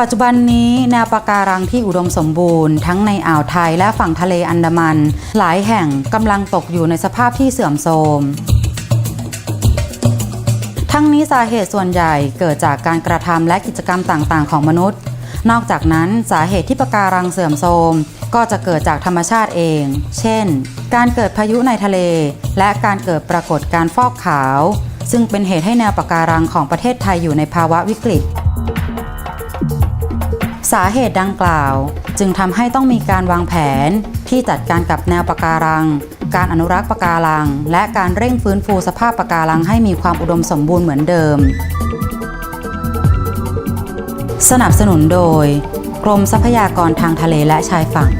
ปัจจุบันนี้แนวปะการังที่อุดมสมบูรณ์ทั้งในอ่าวไทยและฝั่งทะเลอันดามัน หลายแห่งกำลังตกอยู่ในสภาพที่เสื่อมโทรมทั้งนี้สาเหตุส่วนใหญ่เกิดจากการกระทำและกิจกรรมต่างๆ ของมนุษย์ นอกจากนั้นสาเหตุที่ปะการังเสื่อมโทรมก็จะเกิดจากธรรมชาติเอง เช่น การเกิดพายุในทะเล และการเกิดปรากฏการ์ฟอกขาว ซึ่งเป็นเหตุให้แนวปะการังของประเทศไทยอยู่ในภาวะวิกฤต สาเหตุดังกล่าว จึงทำให้ต้องมีการวางแผนที่จัดการกับแนวปะการัง การอนุรักษ์ปะการัง และการเร่งฟื้นฟูสภาพปะการังให้มีความอุดมสมบูรณ์เหมือนเดิม สนับสนุนโดย กรมทรัพยากรทางทะเลและชายฝั่ง